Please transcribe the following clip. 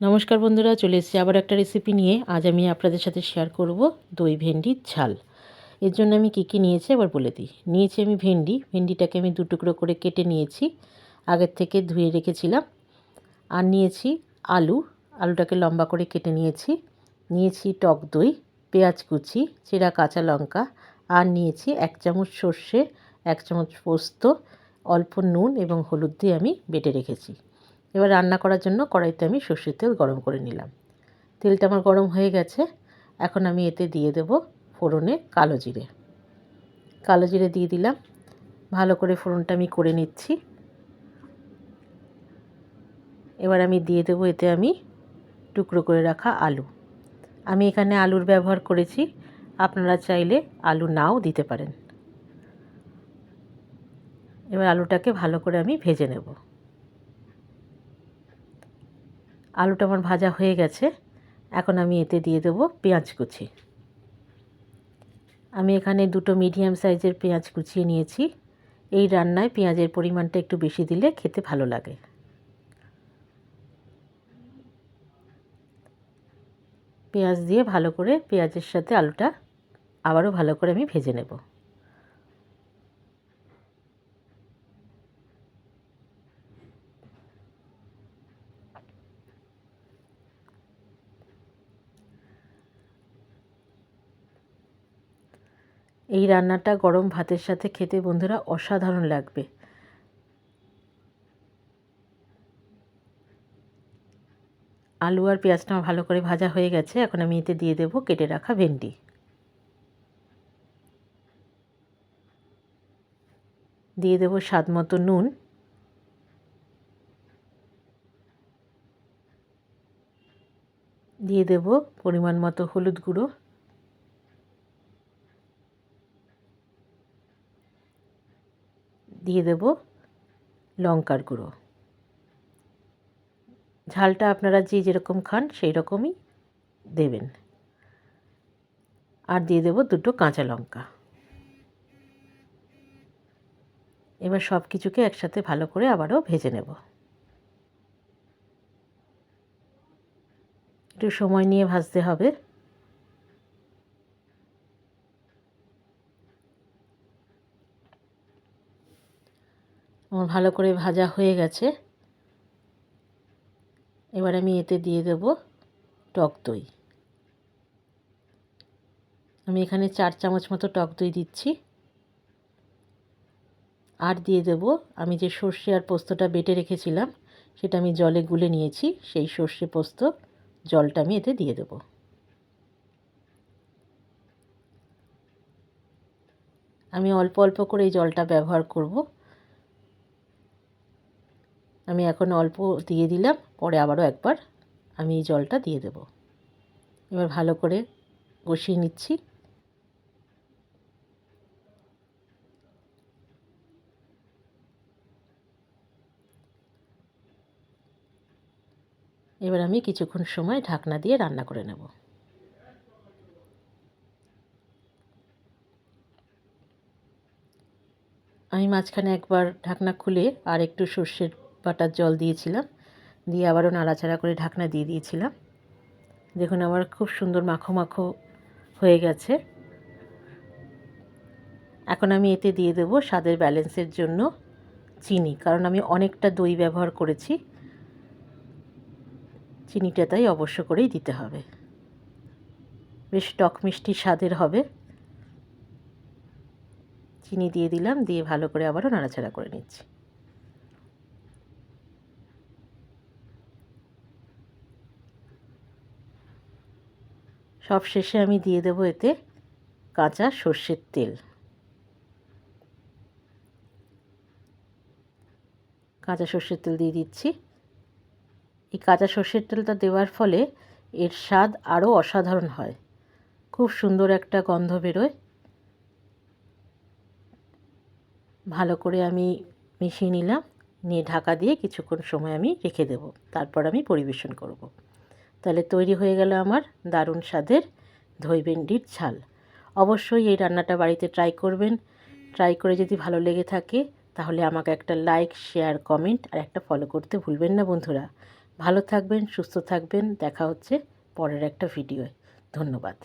নমস্কার বন্ধুরা, চলে এসেছি আবার একটা রেসিপি নিয়ে। আজ আমি আপনাদের সাথে শেয়ার করব দই ভেন্ডির ঝাল। এর জন্য আমি কী কী নিয়েছি আবার বলে দিই। নিয়েছি আমি ভেন্ডি। ভেন্ডিটাকে আমি দু টুকরো করে কেটে নিয়েছি। আগের থেকে ধুয়ে রেখেছিলাম। আর নিয়েছি আলু। আলুটাকে লম্বা করে কেটে নিয়েছি। নিয়েছি টক দই, পেঁয়াজ কুচি, চেরা কাঁচা লঙ্কা। আর নিয়েছি এক চামচ সর্ষে, এক চামচ পোস্ত, অল্প নুন এবং হলুদ দিয়ে আমি বেটে রেখেছি। এবার রান্না করার জন্য কড়াইতে আমি সর্ষের তেল গরম করে নিলাম। তেলটা আমার গরম হয়ে গেছে। এখন আমি এতে দিয়ে দেব ফোড়নে কালো জিরে। কালো জিরে দিয়ে দিলাম। ভালো করে ফোড়নটা আমি করে নিচ্ছি। এবার আমি দিয়ে দেবো এতে আমি টুকরো করে রাখা আলু। আমি এখানে আলুর ব্যবহার করেছি। আপনারা চাইলে আলু নাও দিতে পারেন। এবার আলুটাকে ভালো করে আমি ভেজে নেব। আলুটা আমার ভাজা হয়ে গেছে। এখন আমি এতে দিয়ে দেবো পেঁয়াজ কুচি। আমি এখানে দুটো মিডিয়াম সাইজের পেঁয়াজ কুচিয়ে নিয়েছি। এই রান্নায় পেঁয়াজের পরিমাণটা একটু বেশি দিলে খেতে ভালো লাগে। পেঁয়াজ দিয়ে ভালো করে পেঁয়াজের সাথে আলুটা আবারও ভালো করে আমি ভেজে নেব। এই রান্নাটা গরম ভাতের সাথে খেতে বন্ধুরা অসাধারণ লাগবে। আলু আর পেঁয়াজটা ভালো করে ভাজা হয়ে গেছে, এখন আমি এতে দিয়ে দেবো কেটে রাখা ভেন্ডি। দিয়ে দেবো স্বাদ মতো নুন। দিয়ে দেব পরিমাণ মতো হলুদ গুঁড়ো। দিয়ে দেব লঙ্কার গুঁড়ো। ঝালটা আপনারা যে যেরকম খান সেই রকমই দেবেন। আর দিয়ে দেব দুটো কাঁচা লঙ্কা। এবার সব কিছুকে একসাথে ভালো করে আবারও ভেজে নেব। একটু সময় নিয়ে ভাজতে হবে। আমার ভালো করে ভাজা হয়ে গেছে। এবার আমি এতে দিয়ে দেব টক দই। আমি এখানে চার চামচ মতো টক দই দিচ্ছি। আর দিয়ে দেব, আমি যে সর্ষে আর পোস্তটা বেটে রেখেছিলাম, সেটা আমি জলে গুলে নিয়েছি, সেই সর্ষে পোস্ত জলটা আমি এতে দিয়ে দেব। আমি অল্প অল্প করে এই জলটা ব্যবহার করব। আমি এখন অল্প দিয়ে দিলাম, পরে আবারও একবার আমি এই জলটা দিয়ে দেব। এবার ভালো করে কষিয়ে নিচ্ছি। এবার আমি কিছুক্ষণ সময় ঢাকনা দিয়ে রান্না করে নেব। আমি মাঝখানে একবার ঢাকনা খুলে আর একটু সর্ষের বাটার জল দিয়েছিলাম। দিয়ে আবারও নাড়াচাড়া করে ঢাকনা দিয়ে দিয়েছিলাম। দেখুন আমার খুব সুন্দর মাখো মাখো হয়ে গেছে। এখন আমি এতে দিয়ে দেবো স্বাদের ব্যালেন্সের জন্য চিনি, কারণ আমি অনেকটা দই ব্যবহার করেছি। চিনিটা তাই অবশ্য করেই দিতে হবে। বেশ টক মিষ্টি স্বাদের হবে। চিনি দিয়ে দিলাম, দিয়ে ভালো করে আবারও নাড়াচাড়া করে নিচ্ছি। সব শেষে আমি দিয়ে দেবো এতে কাঁচা সর্ষের তেল। কাঁচা সর্ষের তেল দিয়ে দিচ্ছি। এই কাঁচা সর্ষের তেলটা দেওয়ার ফলে এর স্বাদ আরও অসাধারণ হয়। খুব সুন্দর একটা গন্ধ বেরোয়। ভালো করে আমি মিশিয়ে নিলাম। নিয়ে ঢাকা দিয়ে কিছুক্ষণ সময় আমি রেখে দেব। তারপর আমি পরিবেশন করব। তাহলে তৈরি হয়ে গেল আমার দারুণ স্বাদের দই ভেন্ডির ঝাল। অবশ্যই এই রান্নাটা বাড়িতে ট্রাই করবেন। ট্রাই করে যদি ভালো লেগে থাকে, তাহলে আমাকে একটা লাইক শেয়ার কমেন্ট আর একটা ফলো করতে ভুলবেন না বন্ধুরা। ভালো থাকবেন, সুস্থ থাকবেন। দেখা হচ্ছে পরের একটা ভিডিওয় ধন্যবাদ।